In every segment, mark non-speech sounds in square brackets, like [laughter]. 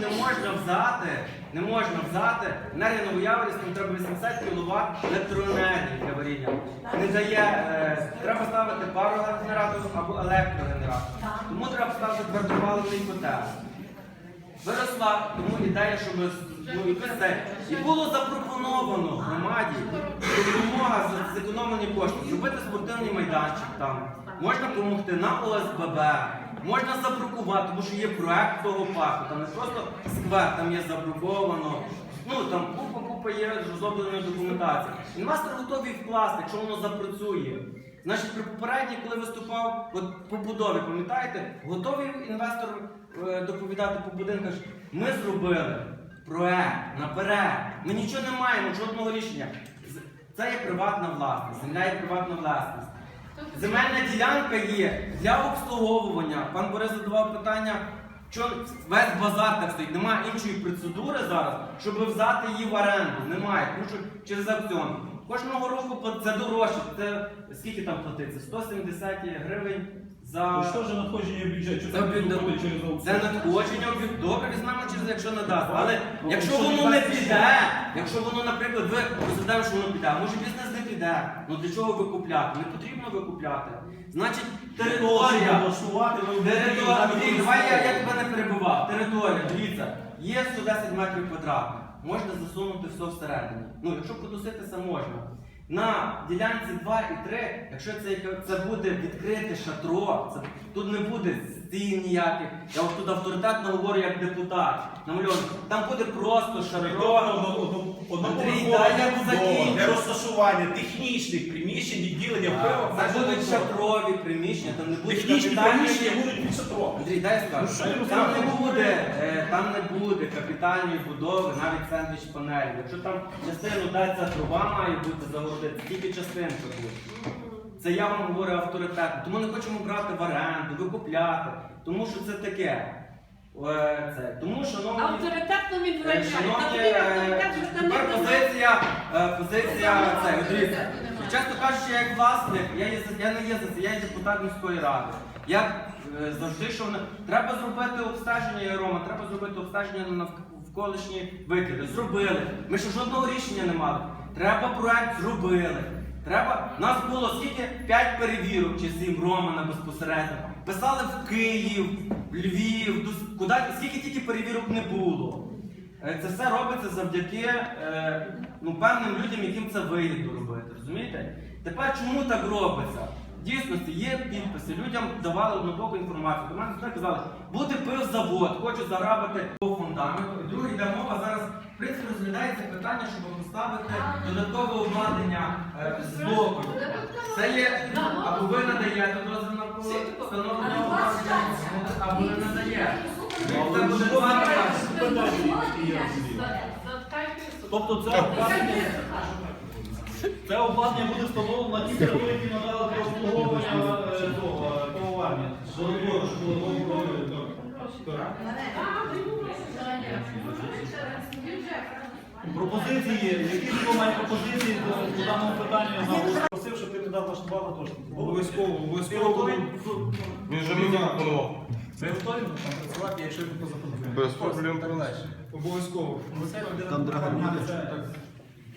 не можна взяти, не можна взяти енергія Новояворівська, там треба 80 кВт електроенергії для варіння. Не дає, е, треба ставити парогенератор або електрогенератор. Тому треба ставити твердопаливний котел. Виросла тому ідея, щоб ну, якось це. І було запропоновано громаді допомога за зекономлені кошти, зробити спортивний майданчик там. Можна допомогти на ОСББ, можна забрукувати, тому що є проект того парку, там не просто сквер, там є забруковано. Ну там купа купа є розробленої документації. Інвестор готовий вкласти, якщо воно запрацює. Значить, при попередній, коли виступав от, по будові, пам'ятаєте, готовий інвестор е, доповідати по будинках, ми зробили проект наперед. Ми нічого не маємо, жодного рішення. Це є приватна власність, земля є приватна власність. Земельна ділянка є для обслуговування. Пан Борис задавав питання, що весь базар так стоїть. Немає іншої процедури зараз, щоб взяти її в оренду. Немає, тому що через аукціон. Кожного року це дорожче. Це скільки там платиться? 170 гривень за. Ну що ж надходження в бюджет? Це бюджет. надходження об'єкт. Добре, візьмемо через якщо не дасть. Але Ну, якщо воно не піде, якщо воно, наприклад, ви розглядаєте, що воно піде, може бізнес не піде. Ну для чого викупляти? Не потрібно викупляти. Значить, територія. Влаштувати ви Територія, Андрій, давай я, я тебе не перебував. Територія, дивіться, є 110 метрів квадратних. Можна засунути все всередині. Ну, якщо подуситися, можна. На ділянці 2 і 3, якщо це, це буде відкрите шатро, це, тут не буде стін ніяких. Я от тут авторитетно говорю як депутат. Намальовано. Там буде просто шатро. Андрій, дай я закінчу. Для розташування технічних приміщень відділення впливу. Це будуть шатрові приміщення, там не буде Технічні приміщення будуть під шатром. Андрій, дай я скажу. Ну, Там не буде, е, там не буде капітальної будови, навіть сендвіч панелі. Якщо там частину даться труба має бути загородити, тільки частинка буде. Це я вам говорю авторитетно. Тому не хочемо брати в оренду, викупляти. Тому що це таке. Е, Це. Тому, шановні. Авторитетно він Е, врачає. Шановні, Та тобі е, авторитет вже там тепер не позиція, е, позиція це, дивіться. Часто кажучи, як власник, я, є, за- я не є за це, я є депутат міської ради. Я е, завжди, що вони- треба зробити обстеження, Рома, треба зробити обстеження на навколишні викиди. Зробили. Ми ще жодного рішення не мали. Треба проект зробили. Треба. Нас було скільки? П'ять перевірок чи сім Романа безпосередньо. Писали в Київ, в Львів, до- куди, скільки тільки перевірок не було. Е, Це все робиться завдяки е, ну, певним людям, яким це вигідно робити. Розумієте? Тепер чому так робиться? Дійсності є підписи, людям давали однобоку інформацію. До мене завжди казали, буде пивзавод, хочу заграбити по фундаменту. І друге йде мова зараз, в принципі, розглядається питання, щоб поставити додаткове обладнання е, з боку. Це є, або ви надаєте дозвіл на встановлення обладнання, або не надаєте. Це буде два питання. Тобто це обладнання, це обладнання буде встановлено на ті території, які надали для обслуговування е, того, е, було добре. Пропозиції, які хто має пропозиції даного питання, я просив, щоб ти туди влаштував на точно. Обов'язково, обов'язково. Він же мені запропонував. Ви готові там працювати, якщо ви запропонуєте? Без проблем. Обов'язково. Там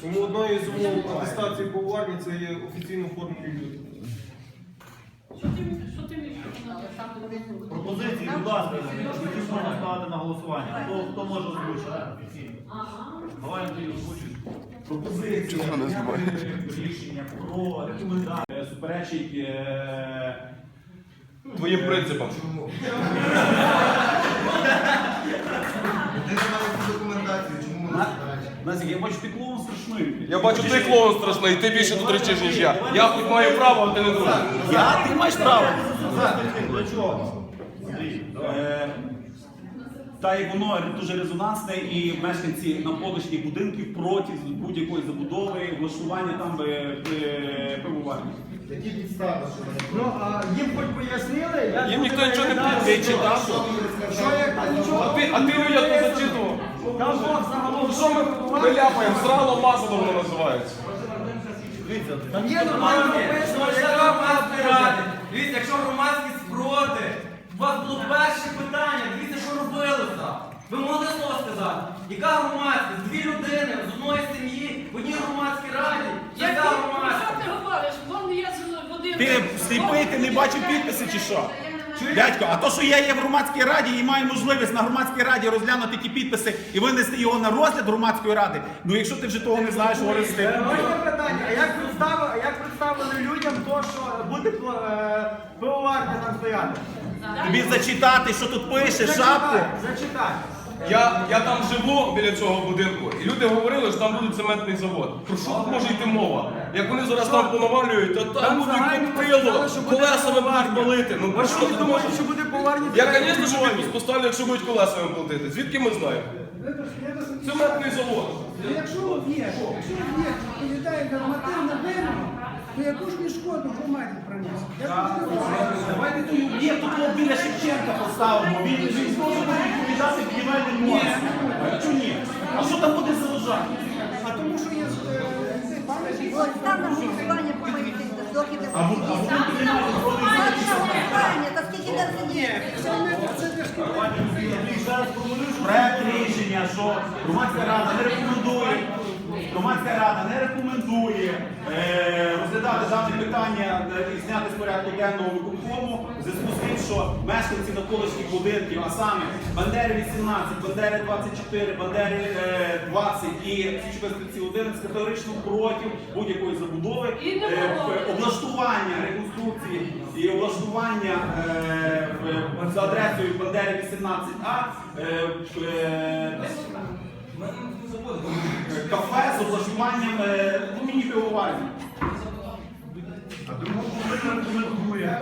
Тому одною з умов атестації по поварні це є офіційну форму люди. Пропозиції, будь ласка, які можна ставити на голосування. Хто, хто може озвучити? Ага. Давай Андрій озвучиш. Пропозиція Чого рішення про рекомендації суперечить е, Твоїм принципам. [laughs] Назік, я бачу ти клоун страшний. Я бачу, ти клоун страшний, ти більше тут речиш, ніж я. Я хоч маю право, а ти не дуже. Я, ти маєш право. Для чого? Е, Та як воно дуже резонансне, і мешканці навколишніх будинків проти будь-якої забудови, влаштування там би е, пивоварні. Які підстави, що вони Ну, а їм хоч пояснили, як Їм ніхто нічого не виглядає ти що- читав? Що нічого? А ти, я тут зачитував. Там Бог загалом Що ми, ми ляпаємо? Срало масово воно називається. Там є правда. ради? Дивіться, якщо громадськість проти, у вас було перше питання, дивіться, що робилося. Ви могли слово сказати? Яка громадськість? Дві людини з одної сім'ї в одній громадській раді. Яка громадськість? ти говориш? Вон є з води. Ти сліпий, ти не бачив підписи чи що? Дядько, а то, що я є в громадській раді і маю можливість на громадській раді розглянути ті підписи і винести його на розгляд громадської ради, ну якщо ти вже того не знаєш, говори з тим. Можна питання, а як представили, а як представили людям то, що буде е, пивоварня там стояти? Тобі зачитати, що тут пише, шапку. Зачитай. Я, я там живу біля цього будинку, і люди говорили, що там буде цементний завод. Про що тут може йти мова? Як вони зараз там понавалюють, то там Там будуть загально коптило, буде колесами будуть палити. Ну про що ти думаєш? що буде пивоварня? Я, звісно, що підпис поставлю, якщо будуть колесами платити. Звідки ми знаємо? Цементний завод. Якщо об'єкт, якщо об'єкт відповідає нормативно вимогам, то яку ж шкоду громаді тут не розумію. Давайте ту ні, тут біля Шевченка поставимо. Він він знову відповідати будівельним нюансам. А чому ні? А що там буде заважати? А тому що є е, цей пам'ятник. Ось там на голосування помогти, доки не А ви а ви приймаєте голосування, та скільки сидіти? Школи. проект рішення, що громадська рада не рекомендує. Громадська рада не рекомендує е, розглядати дане питання е, і зняти з порядку денного виконкому в зв'язку з тим, що мешканці навколишніх будинків, а саме Бандери 18, Бандери 24, Бандери е, 20 і Січовські 11 категорично проти будь-якої забудови, е, облаштування реконструкції і облаштування е, в- за адресою Бандери 18А е, е, кафе з облаштуванням е, ну, міні-пивоварні.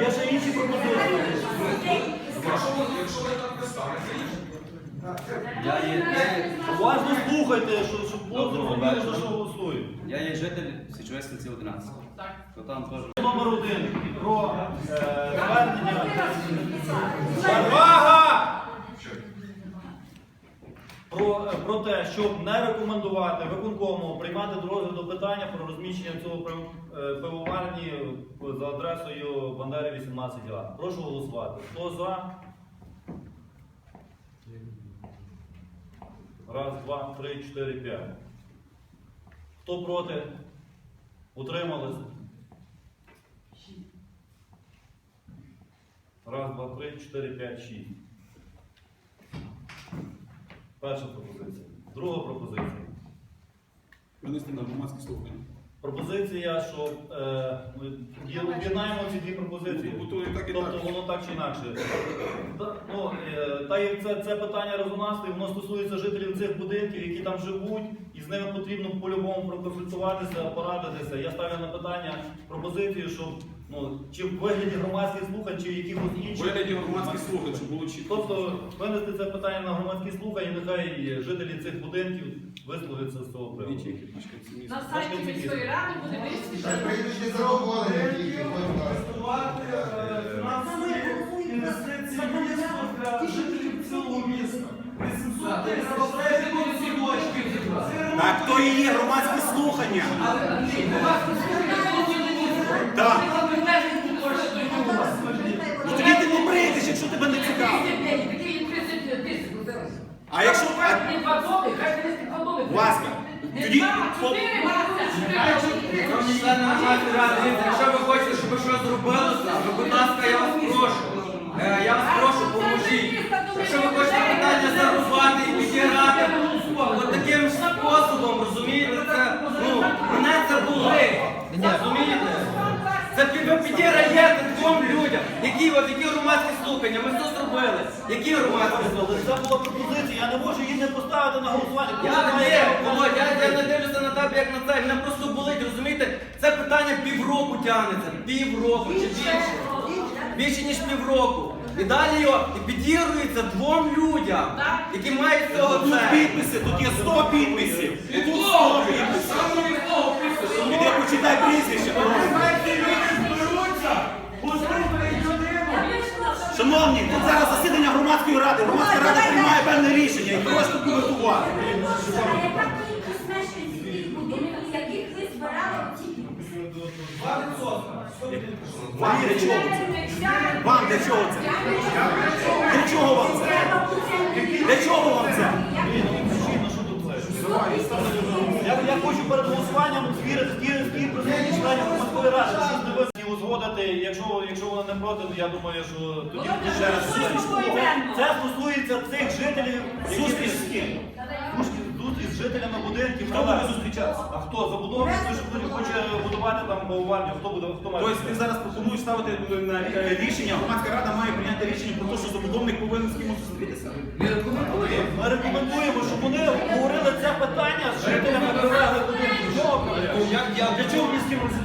Є ще інші пропозиції. Я є, я, є- Уважно слухайте, що, щоб було зрозуміло, за що голосують. я є житель Січової станції 11. Так. То там теж. Номер один про е, звернення. Увага! Про, про те, щоб не рекомендувати виконкому приймати до розгляду питання про розміщення цього е, пивоварні за адресою Бандери 18А. Прошу голосувати. Хто за? Раз, два, три, чотири, п'ять. Хто проти? Утримались? Раз, два, три, чотири, п'ять, шість. Перша пропозиція. Друга пропозиція. Винести на громадське слухання. Пропозиція, що е, ми є- об'єднаємо ці дві пропозиції. Ну, то і так, і тобто так. воно так чи інакше. Та- Ну, е, та як це, це питання резонансне, воно стосується жителів цих будинків, які там живуть, і з ними потрібно по-любому проконсультуватися, порадитися. Я ставлю на питання пропозицію, щоб ну, чи в вигляді громадських слухань, чи якихось інших. Вигляді громадських слухань, щоб було чітко. Тобто винести це питання на громадські слухання, і нехай жителі цих будинків висловляться з цього приводу. На сайті міської ради буде висвітлено. Е, для жителів цілого міста. 800 тисяч. Так, то і є громадські слухання. Так. Ну тоді ти не прийдеш, якщо тебе не цікаво. А якщо Будь ласка, тоді по- Шановні якщо ви хочете, щоб щось зробилося, то, будь ласка, я вас прошу. Е, Я вас прошу, поможіть. Якщо ви хочете питання зарубати і підіграти, от таким способом, розумієте, це, ну, мене це було. Розумієте? Це ви підіграєте двом людям. Які, от, які громадські слухання? Ми все зробили. Які громадські слухання? Це була пропозиція, я не можу її не поставити на голосування. Я не, Володь, я, я не дивлюся на тебе як на це. Мене просто болить, розумієте? Це питання півроку тягнеться. Півроку чи більше. Більше ніж півроку. І далі його підігрується двом людям, які мають цього Тут це. підписи, тут є 100 підписів. Тут 100 підписів. Іди почитай прізвище. Шановні, тут зараз засідання громадської ради. Громадська рада приймає певне рішення і просто коментувати. А яка кількість мешканців будинків, з яких ви збирали ці підписи? Валерій, чого? Це Вам для чого це? Для чого вам це? Для чого вам це? Я, хочу перед голосуванням звірити ті, членів громадської ради, узгодити, якщо, якщо вони не проти, то я думаю, що тоді Ну, ще раз. ми йдемо? Це стосується цих жителів, зустріч Хто буде зустрічатися? А хто? Забудовник, хто ж хоче- хоче будувати там бавоварню, хто буде, хто має? Тобто ти зараз пропонуєш ставити на е, рішення, громадська рада має прийняти рішення про те, що забудовник повинен з кимось зустрітися? Ми рекомендуємо, щоб вони обговорили це питання з жителями прилеглих будинків. Чого проблема? Як я для чого з?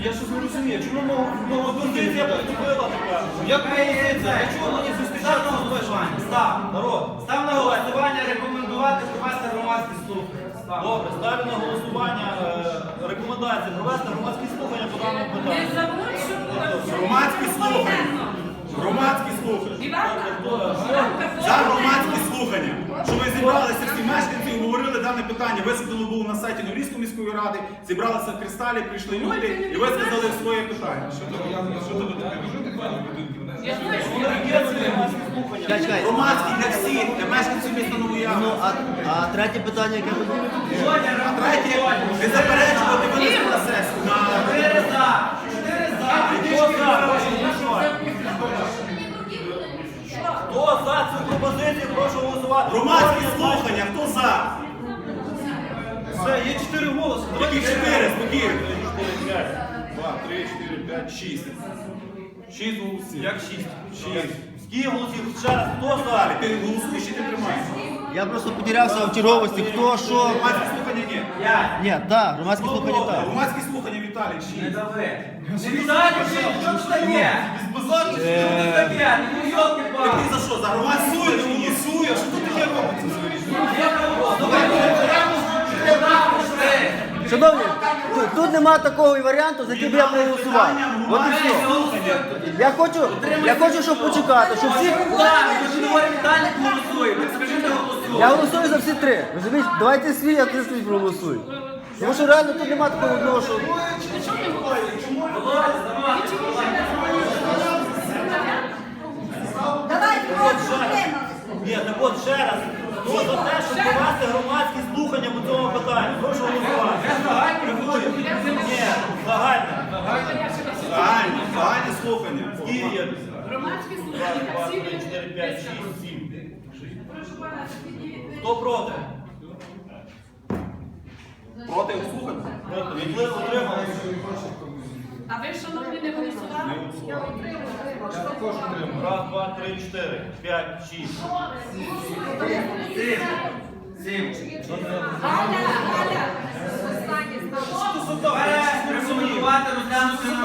Я щось не розумію. Чому мого мого Опозиція поступила така. Як пропозиція? Для чого мені зустрічати з голосування? Став. Народ, Став на голосування рекомендувати провести громадські слухання. Добре, ставлю на голосування е, рекомендації провести громадські слухання по даному Не питанню. забудь, що Громадські слухання. Громадські слухання. За громадські слухання. Що ви зібралися всі мешканці, обговорили дане питання. Висадили було на сайті Норвізької міської ради, зібралися в кристалі, прийшли люди і висказали своє питання. я знаю, що Вони є ці громадські слухання. Громадські для всіх, для мешканців міста Ну, Новоява. а, а третє питання, яке ви А третє, не заперечувати винести на сесію. Чотири за. Чотири за. Хто за? Хто за цю пропозицію, прошу голосувати. громадські слухання, хто за? Все, є чотири голоси. Які чотири, спокійно. Два, три, чотири, п'ять, шість. Шість голосів. Як шість? Шість. Скільки голосів? Ще раз, хто за? Далі, ти голосуєш і ти тримаєшся. Я просто потерявся в черговості, хто що. Громадські слухання ні. П'ять. Ні, так, громадські слухання так. Громадські слухання Віталій, Не шість. дави. Не віддай, що ж таке? Що ж таке? Ну, йолки Ти за що? За громадські слухання голосуєш? Що тут таке робиться? Шановні, тут, нема такого варіанту, за який би я проголосував. От і все. Я хочу, я хочу, щоб почекати, щоб всі. Я голосую за всі три. Розумієш? Давайте свій, а ти свій проголосуй. Тому що реально тут нема такого одного, що. Утрималися. Ні, так от ще раз. Хто за те, щоб провести громадські слухання по цьому питанню? Прошу голосувати. Ні, загальне. Загальні, загальні слухання. Скільки є? громадські Раз, слухання, два, всі три, чотири, п'ять, шість, сім. Хто проти? Проти слухання? Відли утрималися. А ви, шановні, не голосували? Раз, два, три, чотири, п'ять, шість. Сім. Галя, Галя. Рекомендувати розглянути на